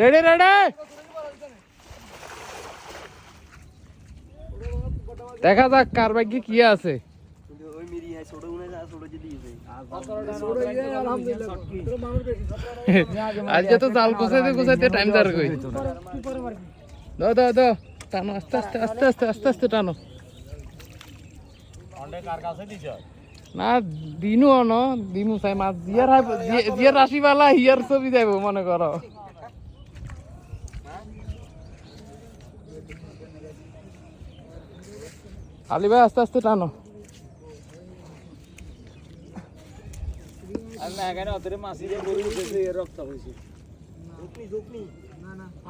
Ready ready. দেখা যাক কার ভাগ্যে কি আছে। আজকে তো জাল গোছাইতে গোছাইতে টাইম দাঁড় কই দাও দাও দাও টানো, আস্তে আস্তে আস্তে আস্তে আস্তে আস্তে টানো। না, দিনু অন, দিনু চাই মাছ জিয়ার জিয়ার রাশিওয়ালা হিয়ার ছবি যাইব মনে করো। আলি ভাই আস্তে আস্তে টানো।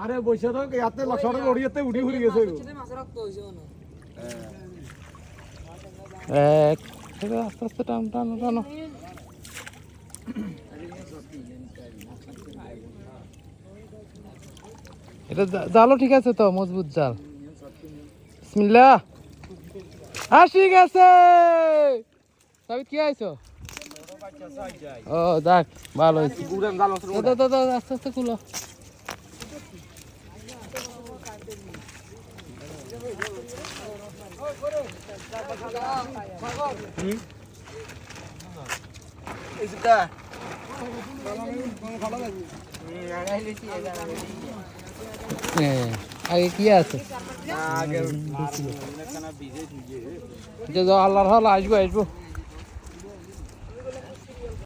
আরে বসে তো ইয়াতে লক্ষটা লড়িয়াতে উঠি ফুরি গেছে। এক আস্তে আস্তে টানো টানো টানো। এটা জালও ঠিক আছে তো মজবুত জাল। বিসমিল্লাহ। আসি গেছে! সাবিত কি আইছো ও যাক ভালো হয়েছে। আছে আস্তে আস্তে খুলো। এই সুতা হ্যাঁ, আগে কি আছে? আল্লাহর হল আসব আসব।